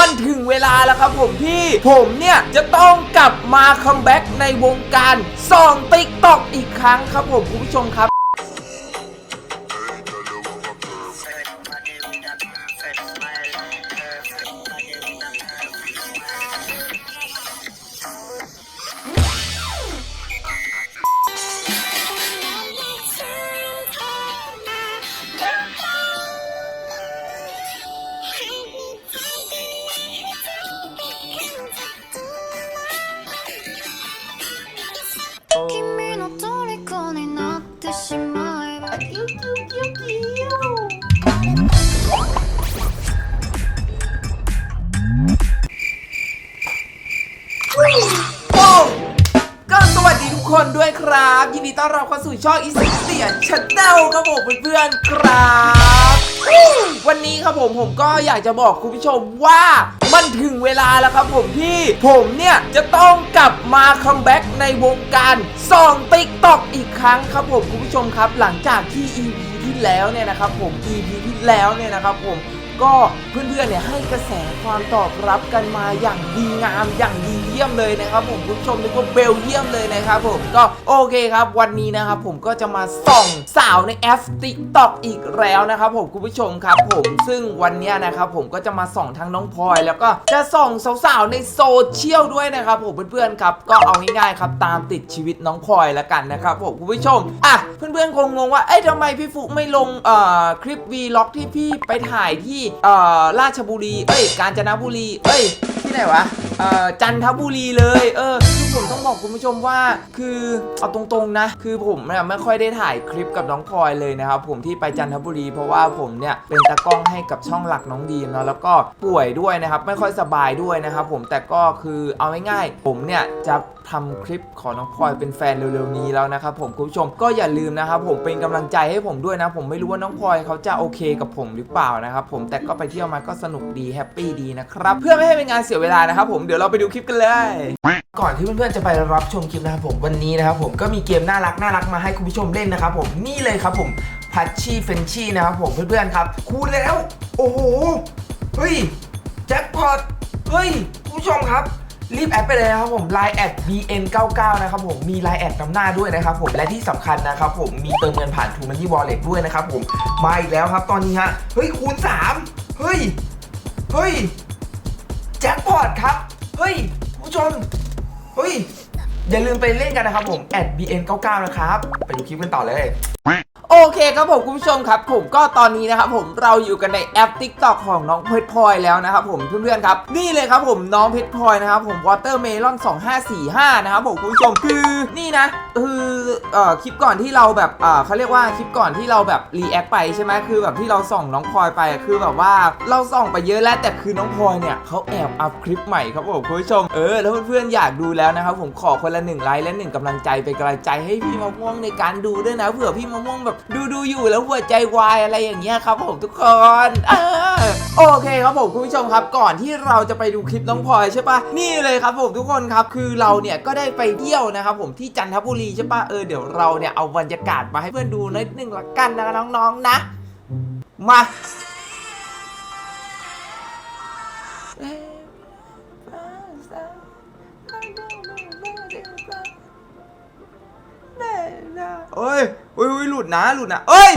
มันถึงเวลาแล้วครับผมพี่ผมเนี่ยจะต้องกลับมาคัมแบ็กในวงการส่องติ๊กตอกอีกครั้งครับผมคุณผู้ชมครับ まえばโ คนด้วยครับ ยินดีต้อนรับเข้าสู่ช่องอีสเตียนชันแนลครับผมเพื่อนๆครับ วันนี้ครับผมผมก็อยากจะบอกคุณผู้ชมว่ามันถึงเวลาแล้วครับผมพี่ผมเนี่ย จะต้องกลับมาคัมแบ็กในวงการส่องติ๊กตอกอีกครั้งครับผมคุณผู้ชมครับ หลังจากที่ EP ที่แล้วเนี่ยนะครับผม EP ที่แล้วเนี่ยนะครับผม ก็เพื่อนๆเนี่ยให้กระแสความตอบรับกันมาอย่างดีงามอย่างดีเยี่ยมเลยนะครับผมคุณผู้ชมนึกว่าเบลเยี่ยมเลยนะครับผมก็โอเคครับ วันนี้นะครับผมก็จะมาส่องสาวในแอป TikTok อีกแล้วนะครับผมคุณผู้ชมครับผมซึ่งวันนี้นะครับผมก็จะมาส่องทั้งน้องพลอย แล้วก็จะส่องสาวๆในโซเชียลด้วยนะครับผมเพื่อนๆครับก็เอาง่ายๆครับตามติดชีวิตน้องพลอยแล้วกันนะครับผมคุณผู้ชมอะเพื่อนๆคงงงว่าเอ้ยทำไมพี่ฟุกไม่ลงเอ่อคลิปวีล็อกที่พี่ไปถ่ายที่เอ่อราชบุรี เอ้ย กาญจนบุรี เอ้ย ที่ไหนวะ เอ่อจันทบุรีเลย เออคือผมต้องบอกคุณผู้ชมว่า คือเอาตรงๆนะ คือผมเนี่ยไม่ค่อยได้ถ่ายคลิปกับน้องพลอยเลยนะครับผมที่ไปจันทบุรี เพราะว่าผมเนี่ยเป็นตากล้องให้กับช่องหลักน้องดีมเนาะแล้วก็ป่วยด้วยนะครับไม่ค่อยสบายด้วยนะครับผมแต่ก็คือเอาง่ายๆผมเนี่ยจะทำคลิปของน้องพลอยเป็นแฟนเร็วๆนี้แล้วนะครับผมคุณผู้ชมก็อย่าลืมนะครับผมเป็นกำลังใจให้ผมด้วยนะ ผมไม่รู้ว่าน้องพลอยเขาจะโอเคกับผมหรือเปล่านะครับผมแต่ก็ไปเที่ยวมาก็สนุกดีแฮปปี้ดีนะครับเพื่อไม่ให้เป็นงานเสียเวลานะครับผมดี๋ยวเราไปดูคลิปกันเลย ก่อนที่เพื่อนๆจะไปรับชมคลิปนะครับผมวันนี้นะครับผมก็มีเกมน่ารักน่ารักมาให้คุณผู้ชมเล่นนะครับผมนี่เลยครับผมพัชชี่เฟนชี่นะครับผมเพื่อนๆครับคูณแล้ว โอ้โหเฮ้ยแจ็คพอตเฮ้ยคุณผู้ชมครับรีบแอดไปเลยนะครับผม Line แอด bn99 นะครับผมมี Line แอดนำหน้าด้วยนะครับผมและที่สำคัญนะครับผมมีเติมเงินผ่าน True Money Wallet ด้วยนะครับผมมาอีกแล้วครับตอนนี้ฮะเฮ้ยคูณ 3 เฮ้ย เฮ้ย แจ็คพอตครับ เฮ้ยผู้ชม เฮ้ย อย่าลืมไปเล่นกันนะครับผม @bn99 นะครับ ไปดูคลิปกันต่อเลย คครับผมคุณผู้ชมครับ ผมก็ตอนนี้นะครับผมเราอยู่กันในแอป TikTok ของน้องเพชรพลอยแล้วนะครับผมเพื่อนๆครับนี่เลยครับผมน้องเพชรพลอยนะครับผม Watermelon 2545นะครับผมคุณผู้ชมคือนี่นะคือเอ่อคลิปก่อนที่เราแบบเอ่อเขาเรียกว่าคลิปก่อนที่เราแบบรีแอคไปใช่ไหมคือแบบที่เราส่องน้องพลอยไปคือแบบว่าเราส่องไปเยอะแล้วแต่คือน้องพลอยเนี่ยเขาแอบอัพคลิปใหม่ครับผมคุณผู้ชมเออแล้วเพื่อนๆอยากดูแล้วนะครับผมขอคนละหนึ่งไลค์และหนึ่งกำลังใจเป็นกำลังใจให้พี่มะม่วงในการดูด้วยนะเผื่อพี่มะม่วงแบบดูดูอยู่แล้วหัวใจวายอะไรอย่างเงี้ยครับผมทุกคนออโอเคครับผมคุณผู้ชมครับ ก่อนที่เราจะไปดูคลิปน้องพลอยใช่ปะนี่เลยครับผมทุกคนครับ คือเราเนี่ยก็ได้ไปเที่ยวนะครับผมที่จันทบุรีใช่ปะเออเดี๋ยวเราเนี่ยเอาบรรยากาศมาให้เพื่อนดูนิดนึงละกันนะน้องๆนะ มา อ้ยเอ้ยเฮ้ยหลุดนะหลุดนะเอ้ย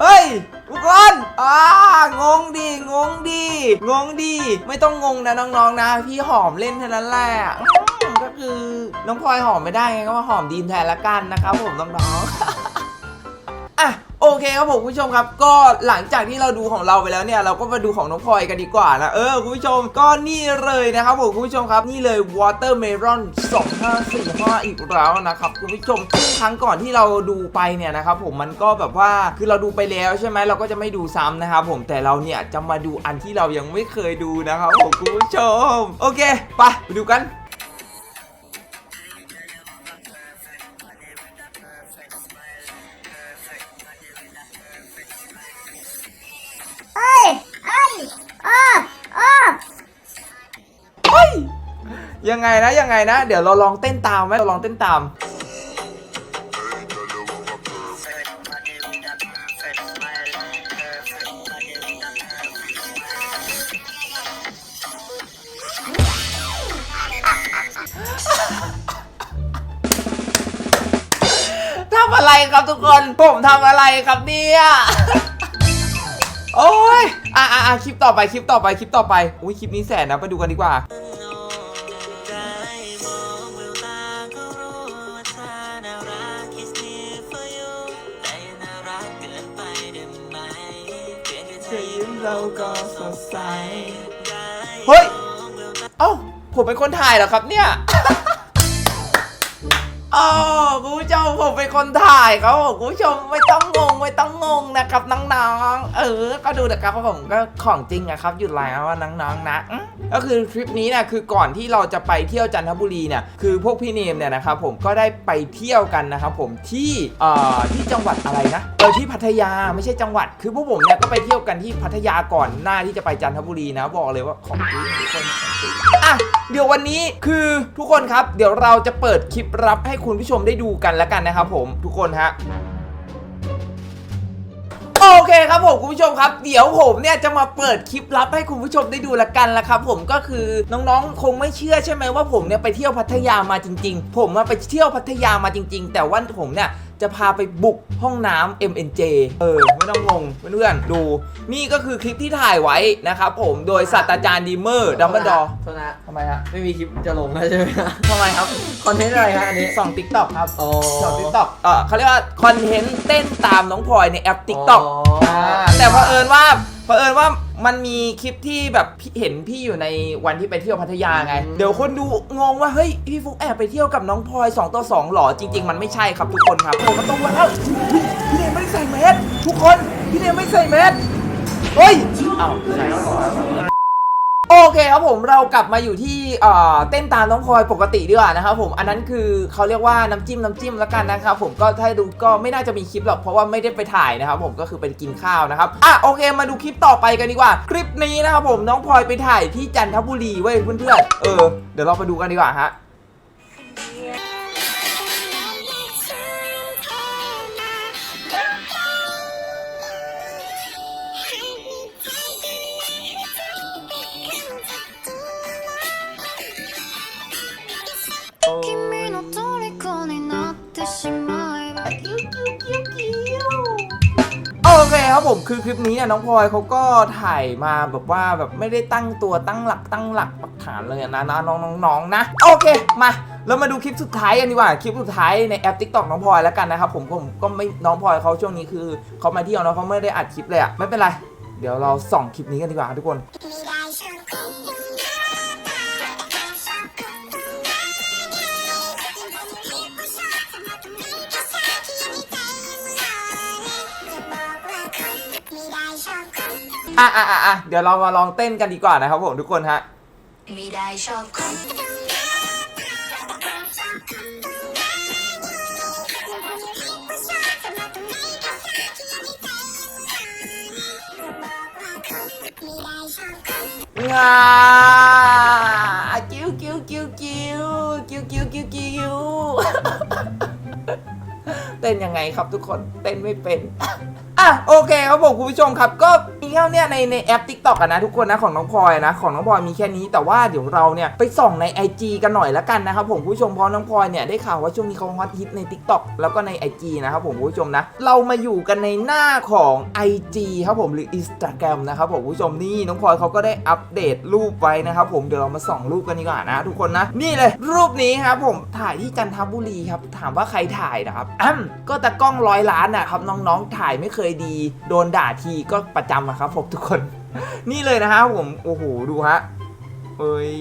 เฮ้ยทุกคนอ่างงดีงงดีงงดี ไม่ต้องงงนะน้องๆนะ พี่หอมเล่นเท่านั้นแหละก็คือน้องพลอยหอมไม่ได้ไงก็มาหอมดีนแทนละกันนะครับผมน้องๆ เคครับผมผู้ชมครับ ก็หลังจากที่เราดูของเราไปแล้วเนี่ยเราก็มาดูของน้องพลอยกันดีกว่านะเออคุณผู้ชมก็นี่เลยนะครับผมคุณผู้ชมครับนี่เลย Watermelon 2545อีกแล้วนะครับคุณผู้ชมซึ่งครั้งก่อนที่เราดูไปเนี่ยนะครับผมมันก็แบบว่าคือเราดูไปแล้วใช่ไหมเราก็จะไม่ดูซ้ำนะครับผมแต่เราเนี่ยจะมาดูอันที่เรายังไม่เคยดูนะครับผมคุณผู้ชม โอเคไปไปดูกัน ยังไงนะยังไงนะ เดี๋ยวเราลองเต้นตามไหมเราลองเต้นตาม ทำอะไรครับทุกคน ผมทำอะไรครับเนี่ย โอ้ย อะอะอะคลิปต่อไป คลิปต่อไป คลิปต่อไป อุ้ย คลิปนี้แสนนะ ไปดูกันดีกว่า No เราก็สดใส เฮ้ย เอ้า ผมเป็นคนถ่ายเหรอครับเนี่ย โอ๋อคุณผู้ชมผมเป็นคนถ่ายครับผมคุณผู้ชมไม่ต้องงงไม่ต้องงงนะครับน้องๆ เออ ก็ดูนะครับว่าผมก็ของจริงอะครับหยุดไลน์ว่าน้องๆนะอืมก็คือทริปนี้นี่ยคือก่อนที่เราจะไปเที่ยวจันทบุรีเนี่ยคือพวกพี่เนมเนี่ยนะครับผมก็ได้ไปเที่ยวกันนะครับผมที่เอ่อที่จังหวัดอะไรนะเออที่พัทยาไม่ใช่จังหวัด คือพวกผมเนี่ยก็ไปเที่ยวกันที่พัทยาก่อนหน้าที่จะไปจันทบุรีนะบอกเลยว่าของจริงทุกคนของจริงอะเดี๋ยววันนี้คือทุกคนครับ เดี๋ยวเราจะเปิดคลิปลับให้คุณคุณผู้ชมได้ดูกันแล้วกันนะครับผมทุกคนฮะโอเคครับผมคุณผู้ชมครับเดี๋ยวผมเนี่ยจะมาเปิดคลิปลับให้คุณผู้ชมได้ดูละกันละครับผมก็คือน้องๆ คงไม่เชื่อใช่ไหมว่าผมเนี่ยไปเที่ยวพัทยามาจริง ๆ ผมมาไปเที่ยวพัทยามาจริง ๆ แต่ว่าผมเนี่ย จะพาไปบุกห้องน้ำ MNJ เออ ไม่ต้องงงเพื่อนๆดู นี่ก็คือคลิปที่ถ่ายไว้นะครับผมโดยศาสตราจารย์ดีเมอร์ดัมเบิลดอร์โทษนะทำไมฮะไม่มีคลิปจะลงแล้วใช่ไหมฮะทำไมครับ คอนเทนต์อะไรฮะอันนี้ส่องติ๊กต็อกครับอ๋อส่องติ๊กต็อกเออเขาเรียกว่าคอนเทนต์เต้นตามน้องพลอยในแอปติ๊กต็อกอ๋อแต่เผอิญว่าเผอิญว่า มันมีคลิปที่แบบพี่เห็นพี่อยู่ในวันที่ไปเที่ยวพัทยาไง เดี๋ยวคนดูงงว่าเฮ้ยพี่ฟุกแอบไปเที่ยวกับน้องพลอย2ต่อ2หรอจริง ๆ มันไม่ใช่ครับทุกคนครับผมก็ต้องว่าเอ้าอุ๊ยพี่เนมไม่ได้ใส่แมสทุกคนพี่เนมไม่ใส่แมสเฮ้ยเอ้าใส่แล้วเหรอ โอเคครับผมเรากลับมาอยู่ที่เต้นตามน้องพลอยปกติดีกว่านะครับผมอันนั้นคือเขาเรียกว่าน้ำจิ้มน้ำจิ้มแล้วกันนะครับผมก็ถ้าดูก็ไม่น่าจะมีคลิปหรอกเพราะว่าไม่ได้ไปถ่ายนะครับผมก็คือไปกินข้าวนะครับอะโอเคมาดูคลิปต่อไปกันดีกว่า คลิปนี้นะครับผมน้องพลอยไปถ่ายที่จันทบุรีเว้ยเพื่อนๆเออเดี๋ยวเราไปดูกันดีกว่าฮะ ผมคือคลิปนี้เนี่ยน้องพลอยเขาก็ถ่ายมาแบบว่าแบบไม่ได้ตั้งตัวตั้งหลักตั้งหลักปักฐานเลยนะนะน้องๆนนะ โอเคมาแล้วมาดูคลิปสุดท้ายกันดีกว่าคลิปสุดท้ายในแอปทิกตอกน้องพลอยแล้วกันนะครับผมผมก็ไม่น้องพลอยเขาช่วงนี้คือเขามาเที่ยวเนาะเขาไม่ได้อัดคลิปเลยอะไม่เป็นไร เดี๋ยวเราส่องคลิปนี้กันดีกว่าทุกคน อะอะอะอะเดี๋ยวเรามาลองเต้นกันดีกว่านะครับผมทุกคนฮะ ไม่ได้ชอบคนว้ากิ้วกิ้วกิ้วกิ้วกิ้วกิ้วกิ้วกิ้วเต้นยังไงครับทุกคนเต้นไม่เป็น อะโอเคครับผมคุณผู้ชมครับก็ มีแค่เนี้ยในในแอป TikTok อะนะทุกคนนะของน้องพลอยนะของน้องพลอยมีแค่นี้แต่ว่าเดี๋ยวเราเนี่ยไปส่องใน IG กันหน่อยละกันนะครับผมผู้ชมเพราะน้องพลอยเนี่ยได้ข่าวว่าช่วงนี้เขาฮอตฮิตใน TikTok แล้วก็ใน IG นะครับผมผู้ชมนะเรามาอยู่กันในหน้าของ IG ครับผมหรือ Instagram นะครับผมผู้ชมนี่น้องพลอยเขาก็ได้อัปเดตรูปไว้นะครับผมเดี๋ยวเรามาส่องรูปกันดีกว่านะ ทุกคนนะนี่เลยรูปนี้ครับผมถ่ายที่จันทบุรีครับถามว่าใครถ่ายนะครับอ้ำก็ตะกล้องร้อยล้านนะครับน้องๆถ่ายไม่เคยดี โดนด่าทีก็ประจำอะครับผมทุกคน นี่เลยนะฮะผมโอ้โหดูฮะเอ้ย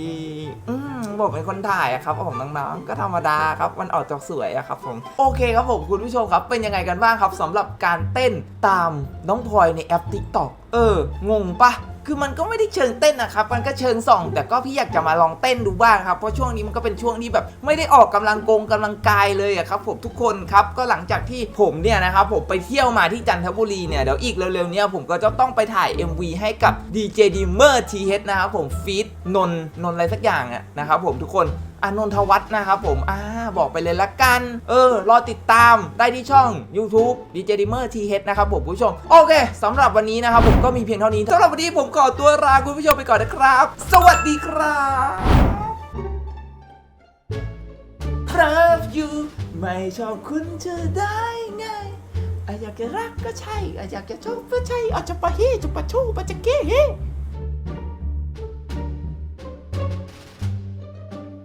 อืมบอกเป็นคนถ่ายอะครับผมน้องๆก็ธรรมดาครับมันออกจากสวยอะครับผมโอเคครับผมคุณผู้ชมครับ เป็นยังไงกันบ้างครับสำหรับการเต้นตามน้องพลอยในแอป TikTok เออ งงปะ คือมันก็ไม่ได้เชิงเต้นนะครับ มันก็เชิงส่อง แต่ก็พี่อยากจะมาลองเต้นดูบ้างครับ เพราะช่วงนี้มันก็เป็นช่วงที่แบบ ไม่ได้ออกกำลังกงกำลังกายเลยอะครับผมทุกคนครับ ก็หลังจากที่ผมเนี่ยนะครับผมไปเที่ยวมาที่จันทบุรีเนี่ย เดี๋ยวอีกเร็วๆเนี้ผมก็จะต้องไปถ่าย MV ให้กับ DJ d m e r TH นะครับผมฟีดนนนนอะไรสักอย่างอะนะครับผมทุกคน อานนทวัฒน์นะครับผมอ่าบอกไปเลยละกัน เออ รอติดตามได้ที่ช่อง YouTube DJ Dimmer TH นะครับผมผู้ชม โอเคสำหรับวันนี้นะครับผมก็มีเพียงเท่านี้สำหรับวันนี้ผมขอตัวลาคุณผู้ชมไปก่อนนะครับ สวัสดีครับ Love you ไม่ชอบคุณจะได้ไงอยากจะรักก็ใช่ อยากจะชอบก็ใช่อะจะปะเฮจะปะชูปะจะเก้เฮ